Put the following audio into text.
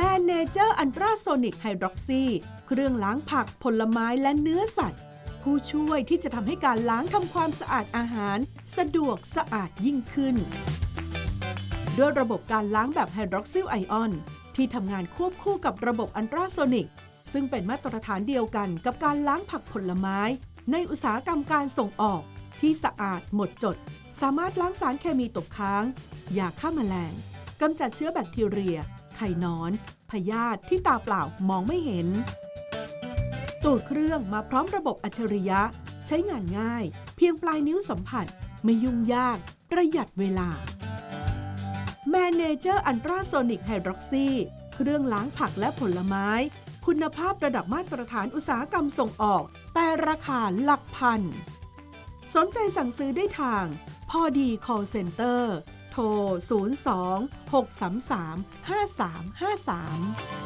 Manager Ultrasonic Hydroxy เครื่องล้างผักผลไม้และเนื้อสัตว์ ผู้ช่วยที่จะทำให้การล้างทำความสะอาดอาหาร สะดวกสะอาดยิ่งขึ้น ด้วยระบบการล้างแบบไฮดรอกซิลไอออน ที่ทำงานควบคู่กับระบบอันตราโซนิกซึ่งเป็นมาตรฐานเดียวกันกับการล้างผักผลไม้ ในอุตสาหกรรมการส่งออก ที่สะอาดหมดจด สามารถล้างสารเคมีตกค้างยาฆ่าแมลงกำจัดเชื้อแบคทีเรีย ข่นอน พยาธิที่ตาเปล่ามองไม่เห็น ตัวเครื่องมาพร้อมระบบอัจฉริยะ ใช้งานง่าย เพียงปลายนิ้วสัมผัส ไม่ยุ่งยาก ประหยัดเวลา Manager Ultrasonic Hydroxy เครื่องล้างผักและผลไม้ คุณภาพระดับมาตรฐานอุตสาหกรรมส่งออก แต่ราคาหลักพัน สนใจสั่งซื้อได้ทาง พอดี call center โทร 02 633 5353